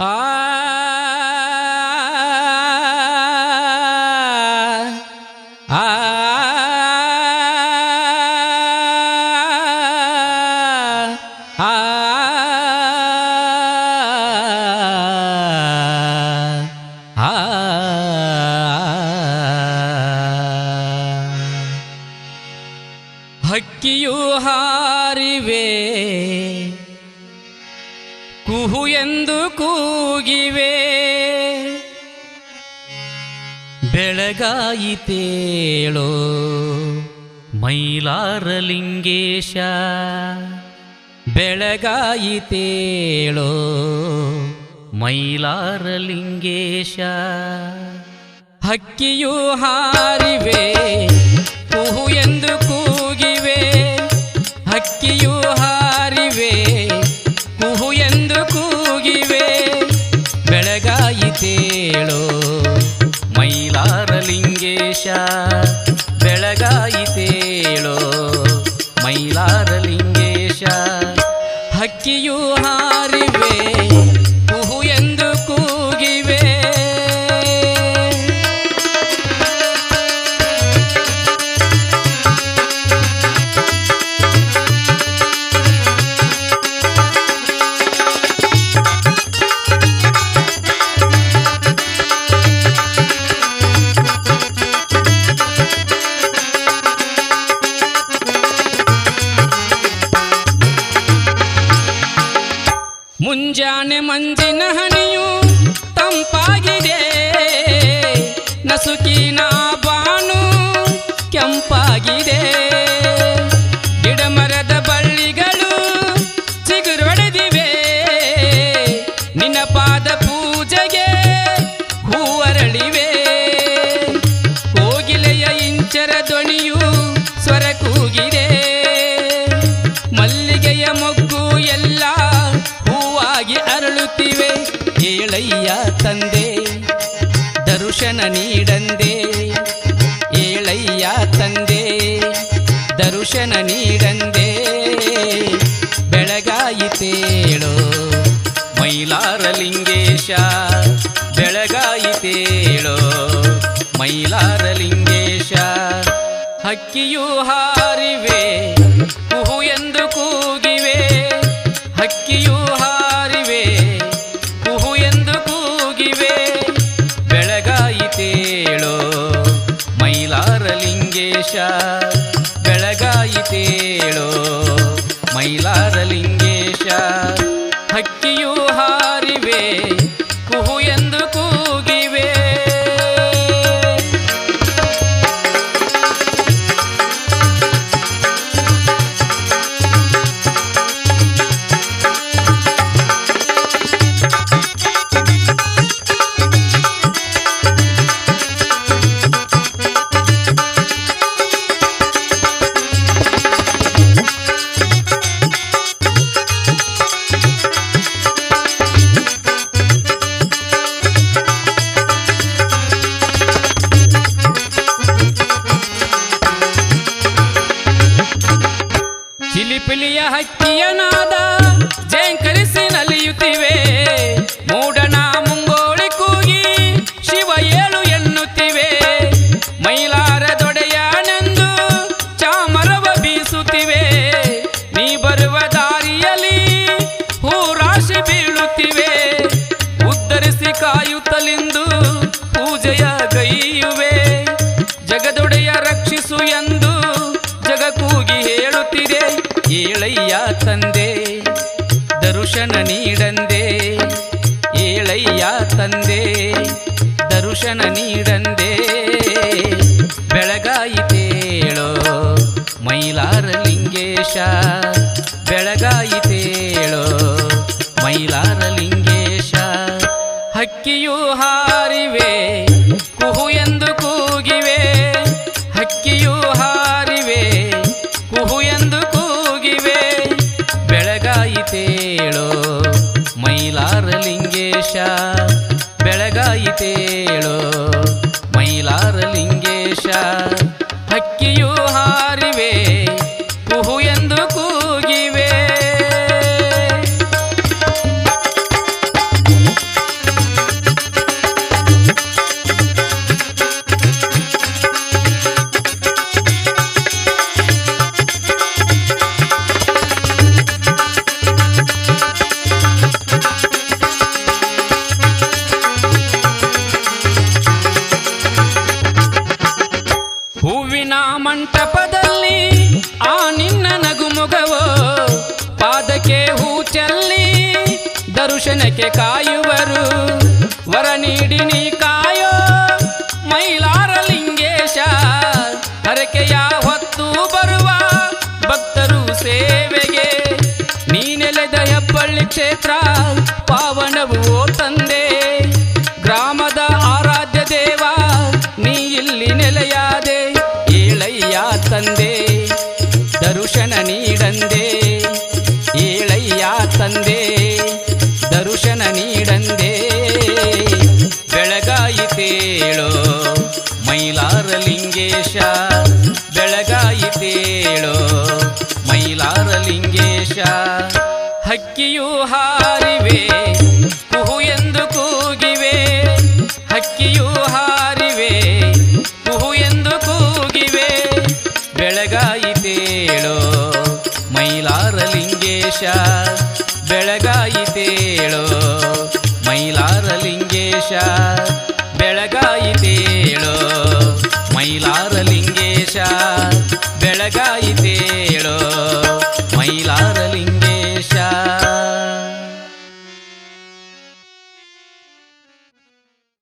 ಆ ಆ ಆ ಹಕ್ಕಿಯು ಹಾರಿವೆ ಕುಹು ಎಂದು ಕೂಗಿವೆ. ಬೆಳಗಾಯಿತೇಳೋ ಮೈಲಾರಲಿಂಗೇಶ. ಬೆಳಗಾಯಿತೇಳೋ ಮೈಲಾರಲಿಂಗೇಶ. ಹಕ್ಕಿಯು ಹಾರಿವೆ. ಮೈಲಾರಲಿಂಗೇಶ ಮುಂಜಾನೆ ಮಂಜಿನ ಹನಿಯು ತಂಪಾಗಿದೆ. ನಸುಕಿನ ಬಾನು ಕೆಂಪಾಗಿದೆ. ತಂದೆ ದರ್ಶನ ನೀಡಂದೆ. ಏಳಯ್ಯ ತಂದೆ ದರ್ಶನ ನೀಡಂದೆ. ಬೆಳಗಾಯಿತೇಳೋ ಮೈಲಾರಲಿಂಗೇಶ ಬೆಳಗಾಯಿತೇಳೋ ಮೈಲಾರಲಿಂಗೇಶ ಹಕ್ಕಿಯೂ ಹಾರಿವೆ ಮೈಲಾರಲಿಂಗೇಶ ಚಿಲಿಪಿಲಿಯ ಹಕ್ಕಿಯನಾದ ಜಯಂಕರಿಸಿ ನಲಿಯುತ್ತಿವೆ. ಮೂಡಣ ಮುಂಗೋಳಿ ಕೂಗಿ ಶಿವ ಏಳು ಎನ್ನುತ್ತಿವೆ. ಮೈಲಾರ ದೊಡೆಯನೆಂದು ಚಾಮರವ ಬೀಸುತ್ತಿವೆ. ನೀ ಬರುವ ದಾರಿಯಲ್ಲಿ ಹೂರಾಶಿ ಬೀಳುತ್ತಿವೆ. ಉದ್ಧರಿಸಿ ಕಾಯುತ್ತಲಿಂದು ಪೂಜೆಯ ಗೈಯುವೆ. ಏಳಯ್ಯ ತಂದೆ ದರ್ಶನ ನೀಡಂದೆ ಏಳಯ್ಯ ತಂದೆ ದರ್ಶನ ನೀಡಂದೆ. ಬೆಳಗಾಯಿತೇಳೋ ಮೈಲಾರಲಿಂಗೇಶ ಬೆಳಗಾಯಿತೇಳೋ ಮೈಲಾರಲಿಂಗೇಶ ಮಂಟಪದಲ್ಲಿ ಆ ನಿನ್ನ ನಗುಮುಗವೋ ಪಾದಕ್ಕೆ ಹೂ ಚಲ್ಲಿ ದರ್ಶನಕ್ಕೆ ಕಾಯುವರು. ವರ ನೀಡಿನಿ ತಂದೆ ದರ್ಶನ ನೀಡಂದೆ. ಬೆಳಗಾಯಿತೇಳೋ ಮೈಲಾರ ಲಿಂಗೇಶ. ಬೆಳಗಾಯಿತೇಳೋ ಮೈಲಾರ ಲಿಂಗೇಶ. ಹಕ್ಕಿಯು ಹಾರಿವೆ, ಕುಹು ಎಂದು ಕೂಗಿವೆ. ಹಕ್ಕಿಯೂ ಹಾರಿವೆ, ಕುಹು ಎಂದು ಕೂಗಿವೆ. ಬೆಳಗಾಯಿತೇಳೋ ಮೈಲಾರ ಲಿಂಗೇಶ. ಬೆಳಗಾಯಿತೇಳೋ ಮೈಲಾರ ಲಿಂಗೇಶ